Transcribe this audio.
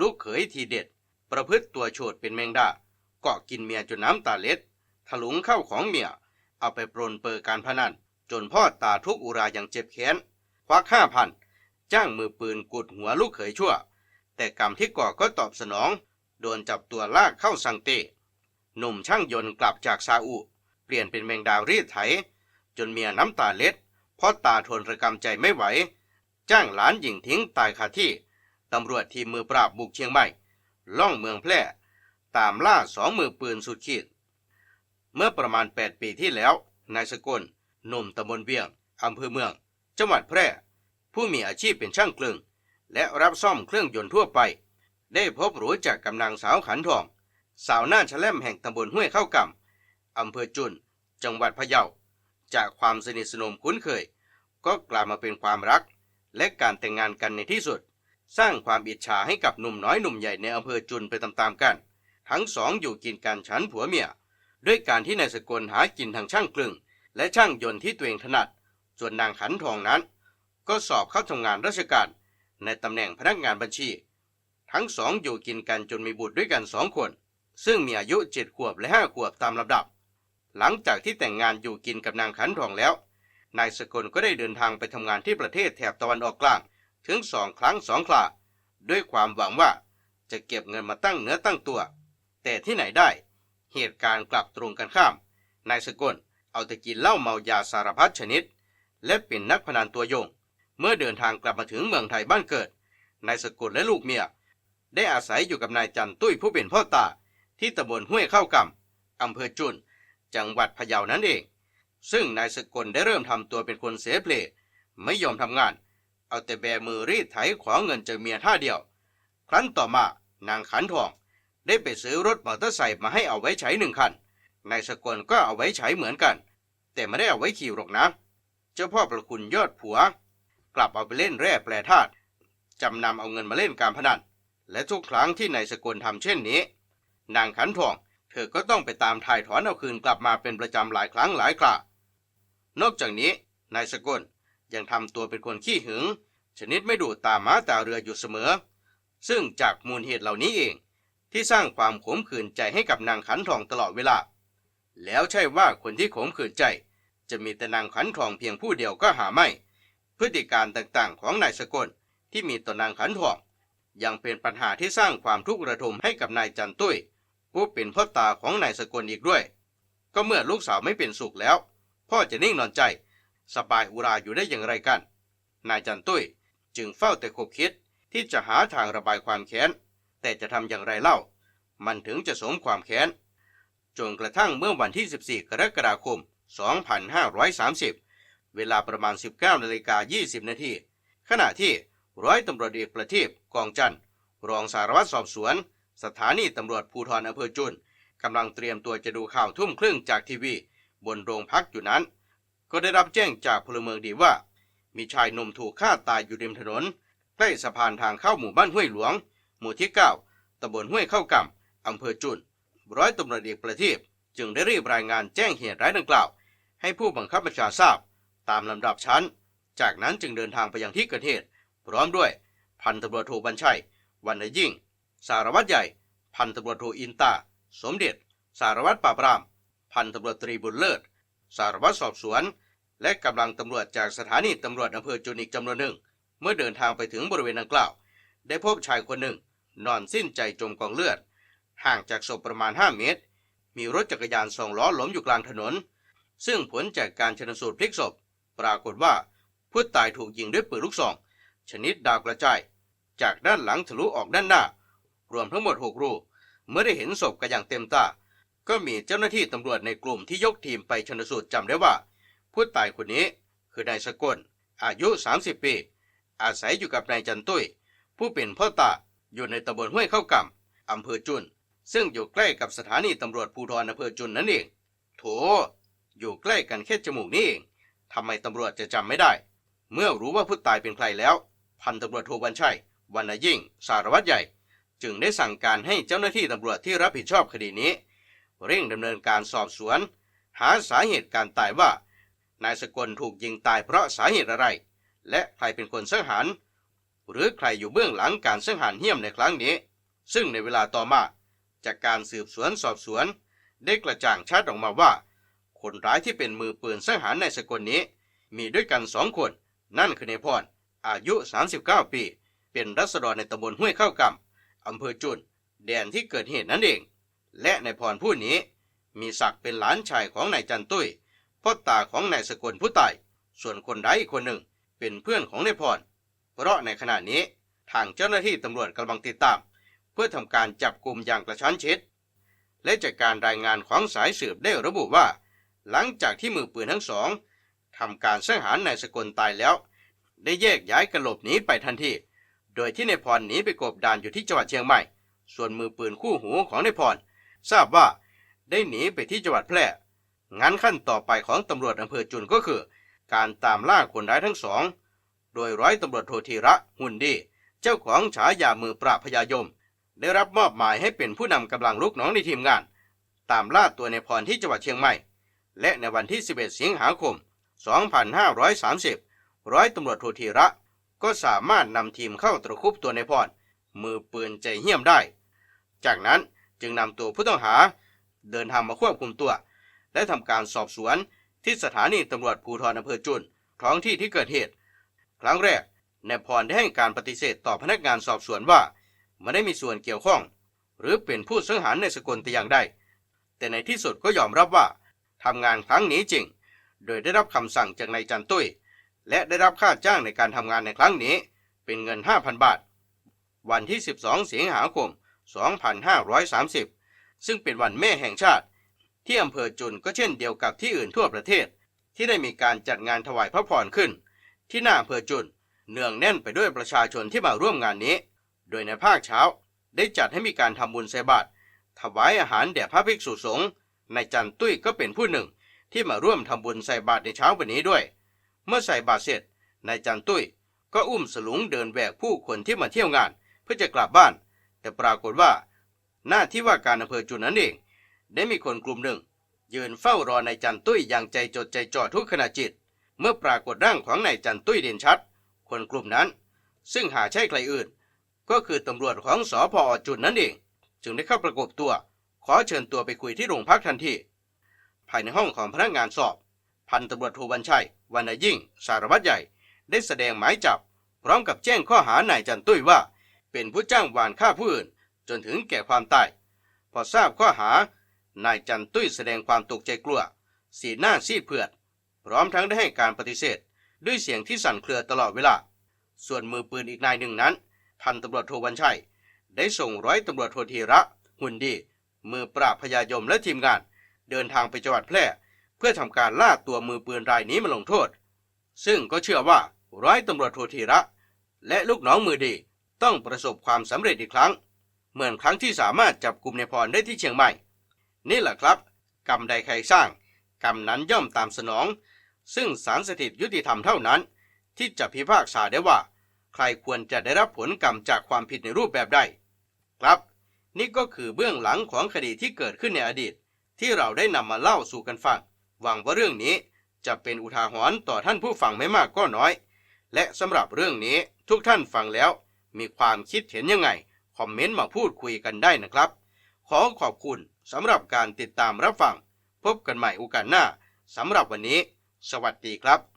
ลูกเขยทีเด็ด ประพฤติตัวโฉดเป็นแมงดาเกาะกินเมียจนน้ำตาเล็ด ถลุงเข้าของเมีย เอาไปปรนเปอการพนัน จนพ่อตาทุกอุราอย่างเจ็บแค้น ควักห้าพัน จ้างมือปืนกุดหัวลูกเขยชั่ว แต่กรรมที่ก่อก็ตอบสนอง โดนจับตัวลากเข้าสังเตหนุ่มช่างยนต์กลับจากซาอุ เปลี่ยนเป็นแมงดาวรีดไถ จนเมียน้ำตาเล็ดพ่อตาทนระกำใจไม่ไหว จ้างหลานหญิงทิ้งตายคาที่ ตำรวจทีมมือปราบบุกเชียงใหม่ ล่องเมืองแพร่ ตามล่าสองมือปืนสุดขีด เมื่อประมาณ 8 ปีที่แล้ว นายสกลหนุ่มตำบลเวียงอำเภอเมือง จังหวัดแพร่ ผู้มีอาชีพเป็นช่างกลึง และรับซ่อมเครื่องยนต์ทั่วไป ได้พบรู้จักกำนางสาวขันทอง สาวหน้าแฉลมแห่งตำบลห้วยเข้ากำอำเภอจุน จังหวัดพะเยา จากความสนิทสนมคุ้นเคย ก็กลายมาเป็นความรัก และการแต่งงานกันในที่สุด สร้างความอิจฉาให้กับหนุ่มน้อยหนุ่มใหญ่ในอำเภอจุนไปตามๆกัน ทั้งสองอยู่กินกันฉันผัวเมีย ด้วยการที่นายสกลหากินทางช่างกลึง และช่างยนต์ที่ตัวเองถนัด ส่วนนางขันทองนั้น ก็สอบเข้าทำงานราชการ ในตำแหน่งพนักงานบัญชี ทั้งสองอยู่กินกันจนมีบุตรด้วยกันสองคน ซึ่งมีอายุเจ็ดขวบและห้าขวบตามลำดับ หลังจากที่แต่งงานอยู่กินกับนางขันทองแล้ว นายสกลก็ได้เดินทางไปทำงานที่ประเทศแถบตะวันออกกลาง ถึงสองครั้งสองคราด้วยความหวังว่าจะเก็บเงินมาตั้งเนื้อตั้งตัว แต่ที่ไหนได้ เหตุการณ์กลับตรงกันข้าม นายสกลเอาแต่กินเหล้าเมายาสารพัดชนิด และเป็นนักพนันตัวยง เมื่อเดินทางกลับมาถึงเมืองไทยบ้านเกิด นายสกลและลูกเมีย ได้อาศัยอยู่กับนายจันตุ้ยผู้เป็นพ่อตา ที่ตำบลห้วยเข้ากำอำเภอจุน จังหวัดพะเยานั่นเอง ซึ่งนายสกลได้เริ่มทำตัวเป็นคนเสเพลไม่ยอมทำงาน เอาแต่แบมือรีดไถขอเงินจากเมียท่าเดียว ครั้นต่อมานางขันทอง ได้ไปซื้อรถมอเตอร์ไซค์มาให้เอาไว้ใช้หนึ่งคัน นายสกลก็เอาไว้ใช้เหมือนกัน แต่ไม่ได้เอาไว้ขี่หรอกนะ เจ้าพ่อประคุณยอดผัว กลับเอาไปเล่นแร่แปรธาตุจำนำเอาเงินมาเล่นการพนัน และทุกครั้งที่นายสกลทำเช่นนี้ นางขันทอง เธอก็ต้องไปตามถ่ายถอนเอาคืนกลับมาเป็นประจำหลายครั้งหลายครา นอกจากนี้นายสกล ยังทำตัวเป็นคนขี้หึง ชนิดไม่ดูตาม้าตาเรืออยู่เสมอ ซึ่งจากมูลเหตุเหล่านี้เอง ที่สร้างความขมขื่นใจให้กับนางขันทองตลอดเวลา แล้วใช่ว่าคนที่ขมขื่นใจ จะมีแต่นางขันทองเพียงผู้เดียวก็หาไม่ พฤติการต่างๆ ของนายสกลที่มีต่อนางขันทอง ยังเป็นปัญหาที่สร้างความทุกข์ระทมให้กับนายจันตุ้ยผู้เป็นพ่อตาของนายสกลอีกด้วย ก็เมื่อลูกสาวไม่เป็นสุขแล้ว พ่อจะนิ่งนอนใจ สบายอุราอยู่ได้อย่างไรกัน นายจันตุ้ยจึงเฝ้าแต่คบคิดที่จะหาทางระบายความแค้น แต่จะทำอย่างไรเล่า มันถึงจะสมความแค้น จนกระทั่งเมื่อวันที่ 14 กรกฎาคม 2530 เวลาประมาณ 19นาฬิกา20 นาที ขณะที่ร้อยตำรวจเอกประทีปกองจันทร์รองสารวัตรสอบสวน สถานีตำรวจภูธรอำเภอจุนกำลังเตรียมตัวจะดูข่าวทุ่มครึ่งจากทีวี บนโรงพักอยู่นั้น ก็ได้รับแจ้งจากพลเมืองดีว่า มีชายหนุ่มถูกฆ่าตายอยู่ริมถนน ใกล้สะพานทางเข้าหมู่บ้านห้วยหลวง หมู่ที่ 9ตำบลห้วยเข้ากำอำเภอจุน ร้อยตำรวจเอกประทีปจึงได้รีบรายงานแจ้งเหตุร้ายดังกล่าว ให้ผู้บังคับบัญชาทราบ ตามลำดับชั้น จากนั้นจึงเดินทางไปยังที่เกิดเหตุ พร้อมด้วย พันตำรวจโทบัญชัยวรรณยิ่ง สารวัตรใหญ่ พันตำรวจโทอินตา สมเด็จ สารวัตรปราบปราม พันตำรวจตรีบุญเลิศ สารวัตรสอบสวน และกำลังตำรวจจากสถานีตำรวจอำเภอจุนอีกจำนวนหนึ่ง เมื่อเดินทางไปถึงบริเวณดังกล่าว ได้พบชายคนหนึ่ง นอนสิ้นใจจมกองเลือด ห่างจากศพประมาณ 5 เมตร มีรถจักรยานสองล้อล้มอยู่กลางถนน ซึ่งผลจากการชนสูตรพลิกศพ ปรากฏว่าผู้ตายถูกยิงด้วยปืนลูกซอง ชนิดดาวกระจาย จากด้านหลังทะลุออกด้านหน้า รวมทั้งหมด 6 รู เมื่อได้เห็นศพกันอย่างเต็มตา ก็มีเจ้าหน้าที่ตำรวจในกลุ่มที่ยกทีมไปชนสูตรจำได้ว่า ผู้ตายคนนี้คือนายสกลอายุ 30 ปี อาศัยอยู่กับนายจันตุ้ยผู้เป็นพ่อตาอยู่ในตำบลห้วยเข้ากำอำเภอจุน ซึ่งอยู่ใกล้กับสถานีตำรวจภูธรอำเภอจุนนั่นเอง โถ อยู่ใกล้กันแค่จมูกนี่เองทำไมตำรวจจะจำไม่ได้ เมื่อรู้ว่าผู้ตายเป็นใครแล้ว พันตำรวจโทบัญชัยวรรณยิ่ง สารวัตรใหญ่ จึงได้สั่งการให้เจ้าหน้าที่ตำรวจที่รับผิดชอบคดีนี้ เร่งดำเนินการสอบสวน หาสาเหตุการตายว่า นายสกลถูกยิงตายเพราะสาเหตุอะไร และใครเป็นคนสังหาร หรือใครอยู่เบื้องหลังการสังหารเหี้ยมในครั้งนี้ ซึ่งในเวลาต่อมาจากการสืบสวนสอบสวน ได้กระจ่างชัดออกมาว่า คนร้ายที่เป็นมือปืนสังหารในสกลนี้ มีด้วยกันสองคน นั่นคือในพรอายุ 39 ปี เป็นรัษฎรในตำบลห้วยข้าวกำอำเภอจุน แดนที่เกิดเหตุนั่นเอง และนายพรผู้นี้ มีศักดิ์เป็นหลานชายของนายจันตุ้ยพ่อตาของนายสกุลผู้ตาย ส่วนคนร้ายอีกคนหนึ่งเป็นเพื่อนของนายพร เพราะในขณะนี้ทางเจ้าหน้าที่ตำรวจกำลังติดตาม เพื่อทำการจับกลุ่มอย่างกระชั้นชิด และจากการรายงานของสายสืบได้ระบุว่า หลังจากที่มือปืนทั้งสองทำการสังหารนายสกลตายแล้ว ได้แยกย้ายกันหลบหนีไปทันที โดยที่นายพรหนีไปกบดานอยู่ที่จังหวัดเชียงใหม่ ส่วนมือปืนคู่หูของนายพร ทราบว่าได้หนีไปที่จังหวัดแพร่ งั้นขั้นต่อไปของตำรวจอำเภอจุนก็คือ การตามล่าคนร้ายทั้งสอง โดยร้อยตำรวจโทธีระหุ่นดี เจ้าของฉายามือปราบพยายม ได้รับมอบหมายให้เป็นผู้นำกำลังลูกน้องในทีมงาน ตามล่าตัวในพรที่จังหวัดเชียงใหม่ และในวันที่ 11 สิงหาคม 2530 ร้อยตำรวจโทธีระ ก็สามารถนำทีมเข้าตระคุบตัวในพรมือปืนใจเหี้ยมได้ จากนั้น จึงนำตัวผู้ต้องหาเดินทางมาควบคุมตัว และทำการสอบสวนที่สถานีตำรวจภูธรอำเภอจุนท้องที่ที่เกิดเหตุ ครั้งแรกนายพรได้ให้การปฏิเสธต่อพนักงานสอบสวนว่าไม่ได้มีส่วนเกี่ยวข้อง หรือเป็นผู้สังหารในสกลแต่อย่างใดแต่ในที่สุดก็ยอมรับว่าทำงานครั้งนี้จริง โดยได้รับคำสั่งจากนายจันตุ้ย และได้รับค่าจ้างในการทำงานในครั้งนี้ เป็นเงิน 5,000 บาท วันที่ 12 สิงหาคม 2530 ซึ่งเป็นวันแม่แห่งชาติ ที่อำเภอจุนก็เช่นเดียวกับที่อื่นทั่วประเทศ ที่ได้มีการจัดงานถวายพระพรขึ้น ที่หน้าอำเภอจุนเนืองแน่นไปด้วยประชาชนที่มาร่วมงานนี้ โดยในภาคเช้าได้จัดให้มีการทำบุญใส่บาตรถวายอาหารแด่พระภิกษุสงฆ์นายจันตุ้ยก็เป็นผู้หนึ่ง ที่มาร่วมทำบุญใส่บาตรในเช้าวันนี้ด้วย เมื่อใส่บาตรเสร็จนายจันตุ้ยก็อุ้มสลุงเดินแบกผู้คนที่มาเที่ยวงาน เพื่อจะกลับบ้าน แต่ปรากฏว่า หน้าที่ว่าการอำเภอจุนนั้นเอง ได้มีคนกลุ่มหนึ่ง ยืนเฝ้ารอนายจันตุ้ยอย่างใจจดใจจ่อทุกขณะจิต เมื่อปรากฏร่างของนายจันตุ้ยเด่นชัด คนกลุ่มนั้น ซึ่งหาใช่ใครอื่น ก็คือตำรวจของสอพอจุนนั่นเอง จึงได้เข้าประกบตัว ขอเชิญตัวไปคุยที่โรงพักทันทีภายในห้องของพนักงานสอบ พันตำรวจโทบัญชัยวรรณยิ่ง สารวัตรใหญ่ ได้แสดงหมายจับ พร้อมกับแจ้งข้อหานายจันตุ้ยว่า เป็นผู้จ้างวานฆ่าผู้อื่น จนถึงแก่ความตาย พอทราบข้อหานายจันตุ้ยแสดงความตกใจกลัว สีหน้าซีดเผือด พร้อมทั้งได้ให้การปฏิเสธ ด้วยเสียงที่สั่นเครือตลอดเวลา ส่วนมือปืนอีกนายหนึ่งนั้น พันตำรวจโทวันชัย ได้ส่งร้อยตำรวจโทธีระ หุ่นดี มือปราบพยายมและทีมงาน เดินทางไปจังหวัดแพร่ เพื่อทำการล่าตัวมือปืนรายนี้มาลงโทษ ซึ่งก็เชื่อว่าร้อยตำรวจโทธีระ และลูกน้องมือดี ต้องประสบความสำเร็จอีกครั้ง เหมือนครั้งที่สามารถจับกลุ่มในพรได้ที่เชียงใหม่ นี่แหละครับ กรรมใดใครสร้าง กรรมนั้นย่อมตามสนอง ซึ่งสารสถิตยุติธรรมเท่านั้น ที่จะพิพากษาได้ว่า ใครควรจะได้รับผลกรรมจากความผิดในรูปแบบใดครับ นี่ก็คือเบื้องหลังของคดีที่เกิดขึ้นในอดีต ที่เราได้นำมาเล่าสู่กันฟังหวังว่าเรื่องนี้จะเป็นอุทาหรณ์ต่อท่านผู้ฟังไม่มากก็น้อย และสำหรับเรื่องนี้ทุกท่านฟังแล้ว มีความคิดเห็นยังไง คอมเมนต์มาพูดคุยกันได้นะครับ ขอขอบคุณสำหรับการติดตามรับฟัง พบกันใหม่โอกาสหน้าสำหรับวันนี้ สวัสดีครับ